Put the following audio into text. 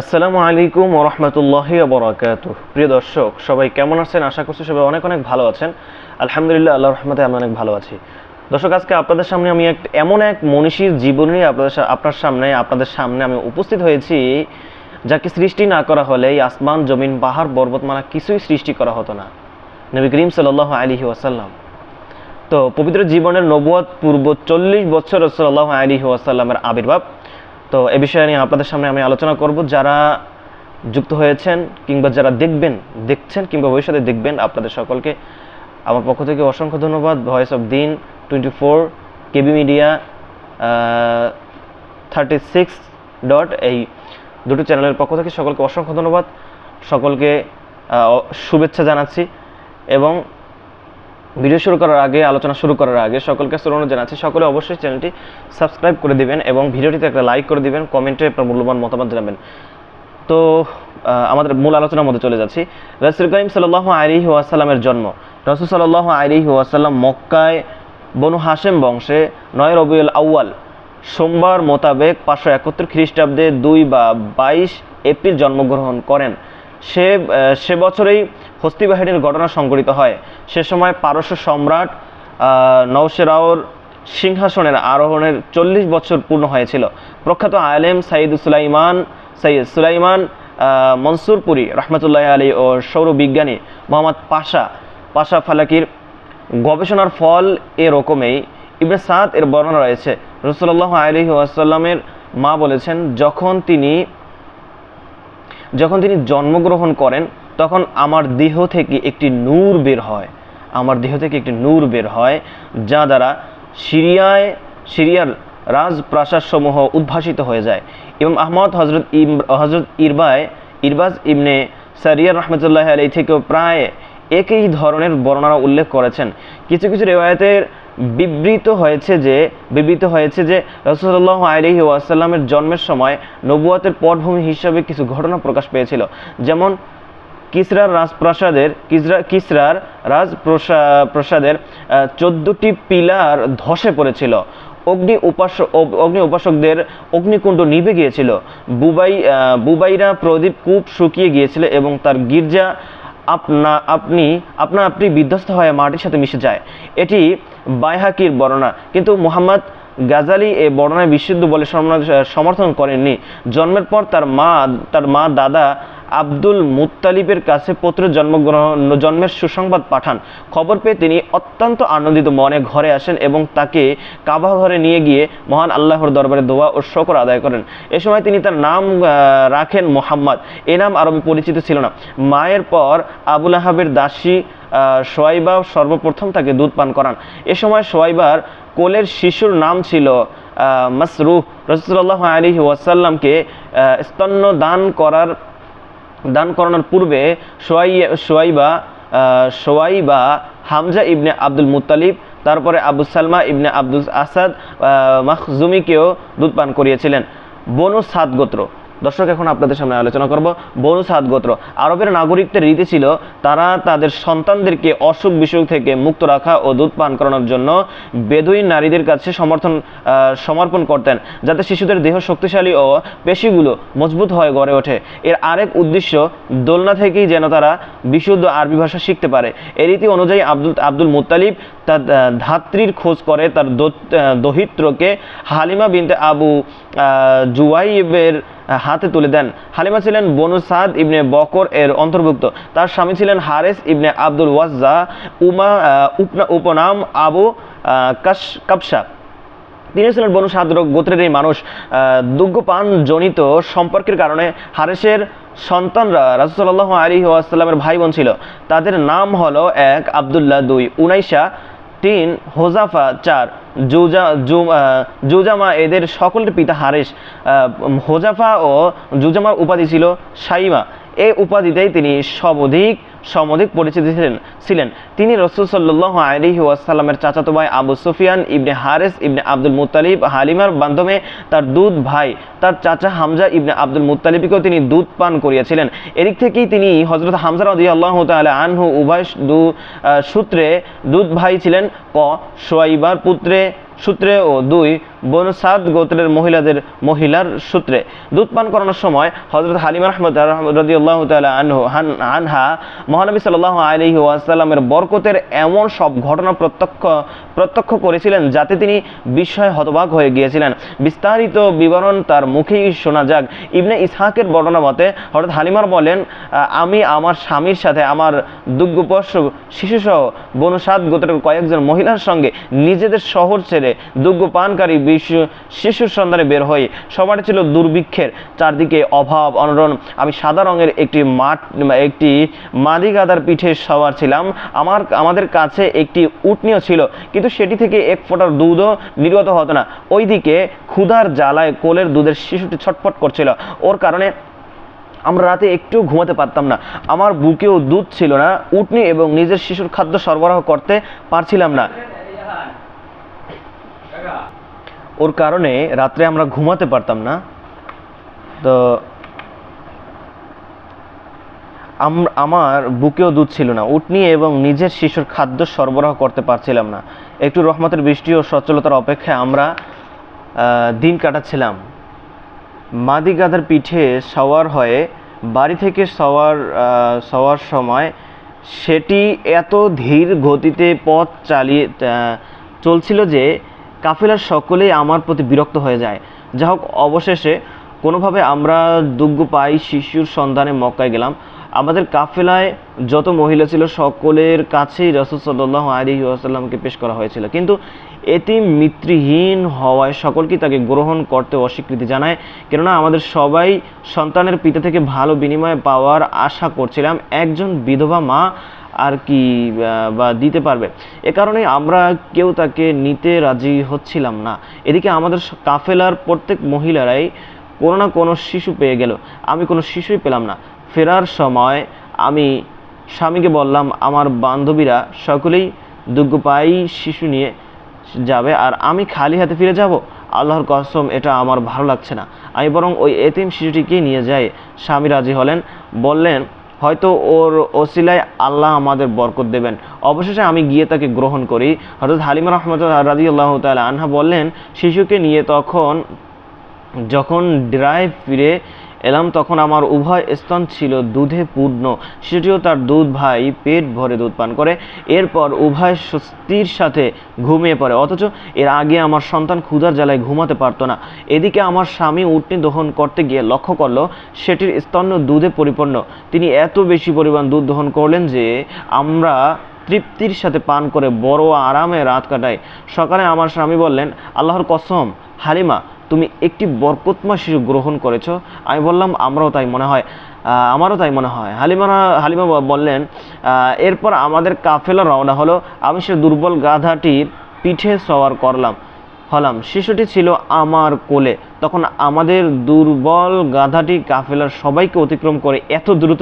আসসালামু আলাইকুম ওরহমতুল্লাহ বরাকাত প্রিয় দর্শক, সবাই কেমন আছেন? আশা করছি সবাই অনেক অনেক ভালো আছেন। আলহামদুলিল্লাহ আল্লাহ রহমতে আমি অনেক ভালো আছি। দর্শক, আজকে আপনাদের সামনে আমি এক এমন এক মনীষীর জীবনী আপনাদের আপনার সামনে আপনাদের সামনে আমি উপস্থিত হয়েছি, যাকে সৃষ্টি না করা হলে এই আসমান, জমিন, পাহাড় পর্বতমালা কিছুই সৃষ্টি করা হতো না। নবী করিম সাল্লাহ আলী ওয়াসাল্লাম। তো পবিত্র জীবনের নবুয়াদ পূর্ব চল্লিশ বছর সাল্লাহ আলী ওয়াসাল্লামের আবির্ভাব তো এ বিষয়ে নিয়ে আপনাদের সামনে আমি আলোচনা করব। যারা যুক্ত হয়েছেন কিংবা যারা দেখবেন, দেখছেন কিংবা ভবিষ্যতে দেখবেন, আপনাদের সকলকে আমার পক্ষ থেকে অসংখ্য ধন্যবাদ। ভয়েস অফ দিন twenty four KB media thirty six dot এই দুটো চ্যানেলের পক্ষ থেকে সকলকে অসংখ্য ধন্যবাদ। সকলকে শুভেচ্ছা জানাচ্ছি এবং ভিডিও শুরু করার আগে, আলোচনা শুরু করার আগে সকলকে শ্রোণ জানাচ্ছি, সকলে অবশ্যই চ্যানেলটি সাবস্ক্রাইব করে দিবেন এবং ভিডিওটিতে একটা লাইক করে দিবেন, কমেন্টে আপনার মূল্যবান মতামত জানাবেন। তো আমাদের মূল আলোচনার মধ্যে চলে যাচ্ছি। রাসুল করিম সাল্লাহ আলী ওয়াসাল্লামের জন্ম। রসুল সাল্লাহ আলী ওয়াসাল্লাম মক্কায় বনু হাসেম বংশে নয় রবিউল আউয়াল সোমবার মোতাবেক পাঁচশো একাত্তর খ্রিস্টাব্দে দুই বা বাইশ এপ্রিল জন্মগ্রহণ করেন। সে সে বছরেই হস্তি বাহিনীর ঘটনা সংঘটিত হয়। সে সময় পারস্য সম্রাট নওশেরাওর সিংহাসনের আরোহণের চল্লিশ বছর পূর্ণ হয়েছিল। প্রখ্যাত আলেম সাইদ সুলাইমান সৈয়দ সুলাইমান মনসুরপুরি রহমতুল্লাহ আলী ও সৌরবিজ্ঞানী মোহাম্মদ পাশা পাশা ফালাকির গবেষণার ফল এরকমই ইবনে সাদ এর বর্ণনা রয়েছে রসুল্লাহ আলী ওয়াসাল্লামের মা বলেছেন, যখন তিনি যখন তিনি জন্মগ্রহণ করেন তখন আমার দেহ থেকে একটি নূর বের হয়। আমার দেহ থেকে একটি নূর বের হয়, যা দ্বারা সিরিয়ায় সিরিয়ার রাজপ্রাসাদসমূহ উদ্ভাসিত হয়ে যায়। এবং আহমদ হজরত ইম হজরত ইরবায় ইরবাজ ইবনে সারিয়া রহমতুল্লাহ আলী থেকেও প্রায় একই ধরনের বর্ণনা উল্লেখ করেছেন। কিছু কিছু রেওয়ায়তের বিবৃত হয়েছে যে বিবৃত হয়েছে যে রসুল্লাহ আলহি ওয়াসাল্লামের জন্মের সময় নবুয়াতের পটভূমি হিসাবে কিছু ঘটনা প্রকাশ পেয়েছিল। যেমন কিসরার রাজপ্রাসাদের, কিসরা কিসরার রাজপ্রসাদের চোদ্দটি পিলার ধসে পড়েছিল। অগ্নি উপাসক অগ্নি উপাসকদের অগ্নিকুণ্ড নিভে গিয়েছিল। বুবাই বুবাইরা প্রদীপ কূপ শুকিয়ে গিয়েছিল এবং তার গির্জা আপনা আপনি আপনা আপনি বিধ্বস্ত হয়ে মাটির সাথে মিশে যায়। এটি বাইহাকির বর্ণনা। কিন্তু মুহাম্মদ গাজালি এ বর্ণনায় বিশুদ্ধ বলে সমর্থন করেননি। জন্মের পর তার মা তার মা দাদা আব্দুল মুত্তালিবের কাছে পুত্রের জন্মগ্রহণ জন্মের সুসংবাদ পাঠান। খবর পেয়ে তিনি অত্যন্ত আনন্দিত মনে ঘরে আসেন এবং তাকে কাবা ঘরে নিয়ে গিয়ে মহান আল্লাহর দরবারে দোয়া ও শকর আদায় করেন। এ সময় তিনি তার নাম রাখেন মোহাম্মদ। এ নাম আরবি পরিচিত ছিল না। মায়ের পর আবুল আহাবের দাসী সোয়াইবা সর্বপ্রথম তাকে দুধ পান করান। এ সময় সোয়াইবার কোলের শিশুর নাম ছিল মাসরুহ। রসুল্লাহ আলী ওয়াসাল্লামকে স্তন্য দান করার দান করানোর পূর্বে সোয়াই সোয়াইবা সোয়াইবা হামজা ইবনে আব্দুল মুতালিব তারপরে আবু সালমা ইবনে আব্দুল আসাদ মাহজুমিকেও দুধ পান করিয়েছিলেন। বনু সাত গোত্র। দর্শক, এখন আপনাদের সামনে আলোচনা করব বনু সাত গোত্র। আরবের নাগরিকদের রীতি ছিল তারা তাদের সন্তানদেরকে অসুখ বিসুখ থেকে মুক্ত রাখা ও দুধ পান করানোর জন্য বেদুইন নারীদের কাছে সমর্থন সমর্পণ করতেন, যাতে শিশুদের দেহ শক্তিশালী ও পেশিগুলো মজবুত হয়ে গড়ে ওঠে। এর আরেক উদ্দেশ্য দোলনা থেকেই যেন তারা বিশুদ্ধ আরবি ভাষা শিখতে পারে। এই রীতি অনুযায়ী আব্দুল আব্দুল মুত্তালিব তার ধাত্রীর খোঁজ করে তার দহিত্রকে হালিমা বিনতে আবু জুয়াইবের হাতে তুলে দেন। হালিমা ছিলেন বনু সাদ ইবনে বকর এর অন্তর্ভুক্ত। তার স্বামী ছিলেন হারেস ইবনে আব্দুল ওয়াজ্জা, উমা উপনাম আবু কাশ কাপসা তিনি ছিলেন বনু সাদ্র গোত্রের এই মানুষ। দুগ্ধপান জনিত সম্পর্কের কারণে হারেসের সন্তানরা রাসুসাল্লাহ আলী ওয়াসাল্লামের ভাই বোন ছিল। তাদের নাম হলো এক আবদুল্লাহ দুই উনাইশা তিন, হোজাফা, চার, জুজা জুজামা এদের সকলের পিতা হারেস হোজাফা ও জুজামার উপাধি ছিল সাইমা। এ উপাধিতেই তিনি সবধিক সমধিক পরিচিত ছিলেন ছিলেন। তিনি রসুল সাল্লাহ আলহি ওয়াসাল্লামের চাচাতো ভাই Abu Sufyan ibn Harith ibn Abdul Muttalib হালিমার মাধ্যমে তার দুধ ভাই, তার চাচা হামজা ইবনে আব্দুল মুত্তালিবকেও তিনি দুধ পান করিয়েছিলেন। এদিক থেকেই তিনি হজরত হামজা রদি আল্লাহ তালা আনহু উভয় দু সূত্রে দুধ ভাই ছিলেন ক, সোয়াইবার পুত্রে, সূত্রে ও দুই বনু সাদ গোত্রের মহিলাদের মহিলার সূত্রে। দুধ পান করানোর সময় হজরত হালিমা রহমদ রদি আল্লাহ আনহু মহানবী সাল্লাহ আলহি ওয়াসাল্লামের বরকতের এমন সব ঘটনা প্রত্যক্ষ প্রত্যক্ষ করেছিলেন যাতে তিনি বিস্ময়ে হতবাক হয়ে গিয়েছিলেন। বিস্তারিত বিবরণ তার মুখেই শোনা যাক। ইবনে ইসহাকের বর্ণনা মতে হঠাৎ হালিমার বলেন আমি আমার স্বামীর সাথে আমার দুগ্ধপোষ্য শিশুসহ বনুসাদ গোত্রের কয়েকজন মহিলার সঙ্গে নিজেদের শহর ছেড়ে দুগ্ধ পানকারী বিশ্ব শিশুর সন্ধানে বের হই সবার ছিল দুর্ভিক্ষের চারদিকে অভাব অনরণ আমি সাদা রঙের একটি মাঠ, একটি মাদি গাদার পিঠে সওয়ার ছিলাম। আমার, আমাদের কাছে একটি উটনিও ছিল, কিন্তু সেটি থেকে এক ফোঁটার দুধও নির্গত হতো না। ওইদিকে ক্ষুধার জ্বালায় কোলের দুধের শিশুটি ছটফট করছিল। ওর কারণে আমরা রাতে একটু ঘুমাতে পারতাম না। আমার বুকেও দুধ ছিল না, উটনি এবং নিজের শিশুর খাদ্য সরবরাহ করতে পারছিলাম না। ওর কারণে রাত্রে আমরা ঘুমাতে পারতাম না। তো আমার বুকেও দুধ ছিল না। উটনি এবং নিজের শিশুর খাদ্য সরবরাহ করতে পারছিলাম না। একটু রহমতের বৃষ্টি ও সচ্ছলতার অপেক্ষায় আমরা দিন কাটাচ্ছিলাম। মাদি গাধার পিঠে সওয়ার হয়ে বাড়ি থেকে সওয়ার সওয়ার সময় সেটি এত ধীর গতিতে পথ চালিয়ে চলছিল যে কাফেলার সকলেই আমার প্রতি বিরক্ত হয়ে যায়। যা হোক, অবশেষে কোনোভাবে আমরা দুগ্গ পাই, শিশুর সন্ধানে মক্কায় গেলাম। আমাদের কাফেলায় যত মহিলা ছিল, সকলের কাছেই রসুল সাল্লাহ আলী আসাল্লামকে পেশ করা হয়েছিল। কিন্তু এটি মিত্রহীন হওয়ায় সকলকে তাকে গ্রহণ করতে অস্বীকৃতি জানায়। কেননা আমাদের সবাই সন্তানের পিতা থেকে ভালো বিনিময় পাওয়ার আশা করছিলাম। একজন বিধবা মা আর কি বা দিতে পারবে। এ কারণে আমরা কেউ তাকে নিতে রাজি হচ্ছিলাম না। এদিকে আমাদের কাফেলার প্রত্যেক মহিলারাই কোনো না কোনো শিশু পেয়ে গেল। আমি কোনো শিশুই পেলাম না। ফেরার সময় আমি স্বামীকে বললাম, আমার বান্ধবীরা সকলেই দুগ্গপায়ী শিশু নিয়ে যাবে আর আমি খালি হাতে ফিরে যাব। আল্লাহর কসম, এটা আমার ভালো লাগছে না। আমি বরং ওই এতিম শিশুটিকেই নিয়ে যাই। স্বামী রাজি হলেন, বললেন হয়তো ওর ওসিলায় আল্লাহ আমাদের বরকত দেবেন। অবশেষে আমি গিয়ে তাকে গ্রহণ করি। হরত হালিমা রহমত রাজি আল্লাহ তাল আনহা বললেন, শিশুকে নিয়ে তখন, যখন ড্রাইভ ফিরে এলাম তখন আমার উভয় স্তন ছিল দুধে পূর্ণ। সেটিও তার দুধ ভাই পেট ভরে দুধ পান করে। এরপর উভয় স্বস্তির সাথে ঘুমিয়ে পড়ে। অথচ এর আগে আমার সন্তান ক্ষুধার জ্বালায় ঘুমাতে পারতো না। এদিকে আমার স্বামী উটনি দহন করতে গিয়ে লক্ষ্য করল, সেটির স্তন্য দুধে পরিপূর্ণ। তিনি এত বেশি পরিমাণ দুধ দহন করলেন যে আমরা তৃপ্তির সাথে পান করে বড় আরামে রাত কাটাই। সকালে আমার স্বামী বললেন, আল্লাহর কসম, হালিমা তুমি একটি বরকতমা শিশু গ্রহণ করেছ। আমি বললাম, আমরাও তাই মনে হয়। আমারও তাই মনে হয়। হালিমা হালিমা বললেন এরপর আমাদের কাফেলা রওনা হলো। আমি সে দুর্বল গাধাটির পিঠে সওয়ার করলাম, হলাম। শিশুটি ছিল আমার কোলে। তখন আমাদের দুর্বল গাধাটি কাফেলার সবাইকে অতিক্রম করে এত দ্রুত